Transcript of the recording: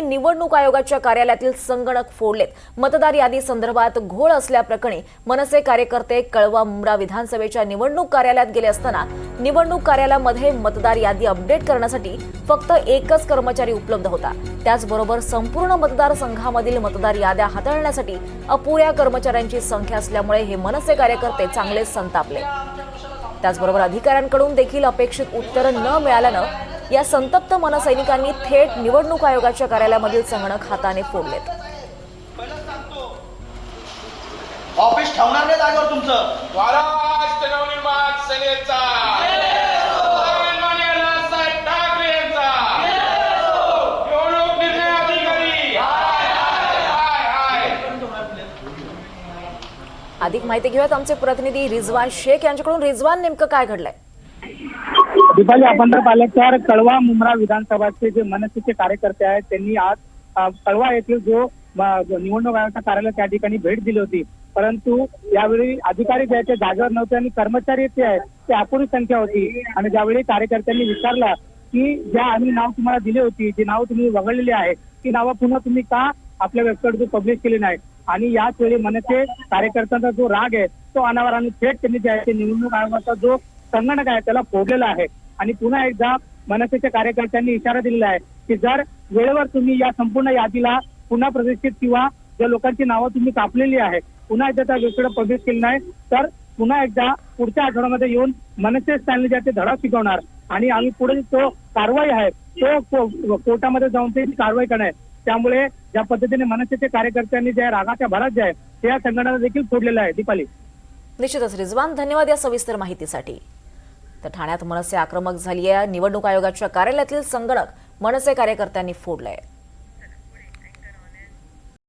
निवडणूक आयोगाच्या कार्यालयातील संगणक फोडलेत. मतदार यादी संदर्भात घोळ असल्याप्रकरणी मनसे कार्यकर्ते कळवा मुंब्रा विधानसभेच्या निवडणूक कार्यालयात गेले असताना निवडणूक कार्यालयामध्ये मतदार यादी अपडेट करण्यासाठी फक्त एकच कर्मचारी उपलब्ध होता. त्याचबरोबर संपूर्ण मतदारसंघामधील मतदार याद्या हाताळण्यासाठी अपुऱ्या कर्मचाऱ्यांची संख्या असल्यामुळे हे मनसे कार्यकर्ते चांगले संतापले. त्याचबरोबर अधिकाऱ्यांकडून देखील अपेक्षित उत्तरं न मिळाल्यानं या संतप्त मनसैनिकांनी थेट निवडणूक आयोगाच्या कार्यालयामधील संगणक हाताने फोडलेत. ऑफिस ठेवणार नाही जागेवर तुमचं. महाराष्ट्र नवनिर्माण सेनेचा. सन्माननीय नानासाहेब ठाकरे यांचा. निवडणूक निर्णय अधिकारी. हाय, हाय, हाय. अधिक माहिती घेऊयात आमचे प्रतिनिधी रिझवान शेख यांच्याकडून. रिझवान नेमकं काय घडलंय? दीपाली आपण जर पाहिलं तर कळवा मुंब्रा विधानसभाचे जे मनसेचे कार्यकर्ते आहेत त्यांनी आज कळवा येथील जो निवडणूक आयोगाचं कार्यालय त्या ठिकाणी भेट दिली होती. परंतु यावेळी अधिकारी जे आहेत ते जागेवर नव्हते आणि कर्मचारी जे आहेत ते अपुरी संख्या होती. आणि ज्यावेळी कार्यकर्त्यांनी विचारलं की ज्या आम्ही नाव तुम्हाला दिली होती जी नाव तुम्ही वगळलेली आहे ती नावं पुन्हा तुम्ही का आपल्या वेबसाईटवर पब्लिश केली नाही आणि याच वेळी मनसे कार्यकर्त्यांचा जो राग आहे तो अनावर आणि थेट त्यांनी जे आहे ते निवडणूक आयोगाचा जो संगणक आहे त्याला फोडलेला आहे. आणि पुन्हा एकदा मनसेच्या कार्यकर्त्यांनी इशारा दिलेला आहे की जर वेळेवर तुम्ही या संपूर्ण यादीला पुन्हा प्रदर्शित किंवा ज्या लोकांची नावं तुम्ही कापलेली आहे पुन्हा एकदा त्या वेबसाईट प्रवेश केली नाही तर पुन्हा एकदा पुढच्या आठवड्यामध्ये येऊन मनसे स्टॅनली जे ते धडा शिकवणार. आणि आम्ही पुढे जो कारवाई आहे तो कोर्टामध्ये जाऊन ते कारवाई करणार. त्यामुळे ज्या पद्धतीने मनसेचे कार्यकर्त्यांनी ज्या रागाच्या भरात जे आहे त्या संघटना देखील फोडलेलं आहे. दीपाली. निश्चितच रिजवान धन्यवाद या सविस्तर माहितीसाठी. तर ठाण्यात मनसे आक्रमक झाली आहे निवडणूक आयोगाच्या कार्यालयातील संगणक मनसे कार्यकर्त्यांनी फोडलंय.